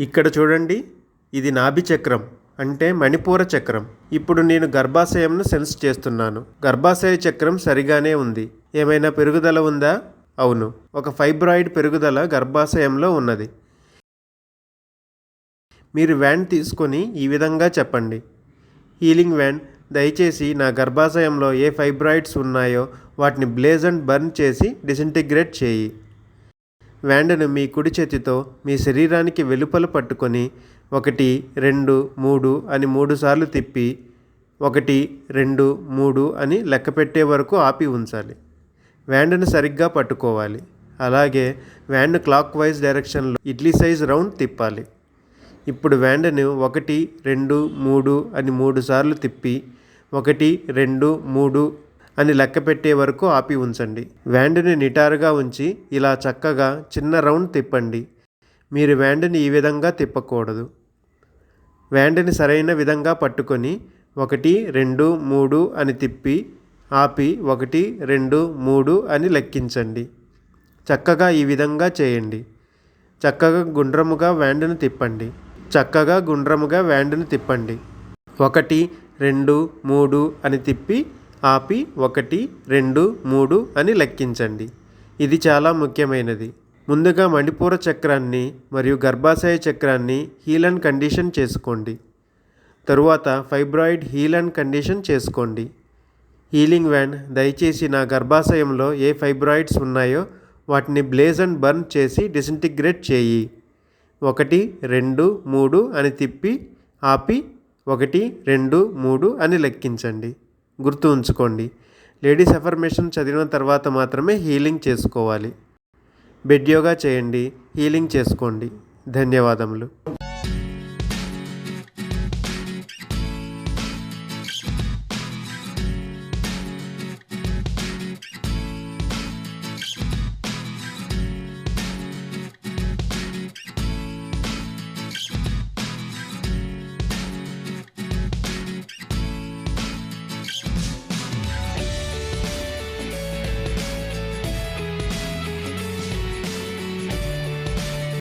ఇక్కడ చూడండి ఇది నాభి చక్రం అంటే మణిపూర చక్రం. ఇప్పుడు నేను గర్భాశయంను సెన్స్ చేస్తున్నాను. గర్భాశయ చక్రం సరిగానే ఉంది. ఏమైనా పెరుగుదల ఉందా? అవును. ఒక ఫైబ్రాయిడ్ పెరుగుదల గర్భాశయంలో ఉన్నది. మీరు వ్యాన్ తీసుకొని ఈ విధంగా చెప్పండి. హీలింగ్ వ్యాన్ దయచేసి నా గర్భాశయంలో ఏ ఫైబ్రాయిడ్స్ ఉన్నాయో వాటిని బ్లేజ్ అండ్ బర్న్ చేసి డిసింటిగ్రేట్ చేయి. వ్యాండను మీ కుడి చేతితో మీ శరీరానికి వెలుపల పట్టుకొని ఒకటి రెండు మూడు అని మూడు సార్లు తిప్పి ఒకటి రెండు మూడు అని లెక్క పెట్టే వరకు ఆపి ఉంచాలి. వ్యాండను సరిగ్గా పట్టుకోవాలి. అలాగే వ్యాండ్ క్లాక్ వైజ్ డైరెక్షన్లో ఇడ్లీ సైజ్ రౌండ్ తిప్పాలి. ఇప్పుడు వ్యాండను ఒకటి రెండు మూడు అని మూడు సార్లు తిప్పి ఒకటి రెండు మూడు అని లెక్క పెట్టే వరకు ఆపి ఉంచండి. వ్యాండుని నిటారుగా ఉంచి ఇలా చక్కగా చిన్న రౌండ్ తిప్పండి. మీరు వ్యాండుని ఈ విధంగా తిప్పకూడదు. వ్యాండుని సరైన విధంగా పట్టుకొని ఒకటి రెండు మూడు అని తిప్పి ఆపి ఒకటి రెండు మూడు అని లెక్కించండి. చక్కగా ఈ విధంగా చేయండి. చక్కగా గుండ్రముగా వ్యాండును తిప్పండి. చక్కగా గుండ్రముగా వ్యాండును తిప్పండి. ఒకటి రెండు మూడు అని తిప్పి ఆపి ఒకటి రెండు మూడు అని లెక్కించండి. ఇది చాలా ముఖ్యమైనది. ముందుగా మణిపూర చక్రాన్ని మరియు గర్భాశయ చక్రాన్ని హీల్ అండ్ కండిషన్ చేసుకోండి. తరువాత ఫైబ్రాయిడ్ హీల్ అండ్ కండిషన్ చేసుకోండి. హీలింగ్ వ్యాన్ దయచేసి నా గర్భాశయంలో ఏ ఫైబ్రాయిడ్స్ ఉన్నాయో వాటిని బ్లేజ్ అండ్ బర్న్ చేసి డిసింటిగ్రేట్ చేయి. ఒకటి రెండు మూడు అని తిప్పి ఆపి ఒకటి రెండు మూడు అని లెక్కించండి. గుర్తు ఉంచుకోండి. లేడీస్ అఫర్మేషన్ చదివిన తర్వాత మాత్రమే హీలింగ్ చేసుకోవాలి. బెడ్ యోగా చేయండి. హీలింగ్ చేసుకోండి. ధన్యవాదములు.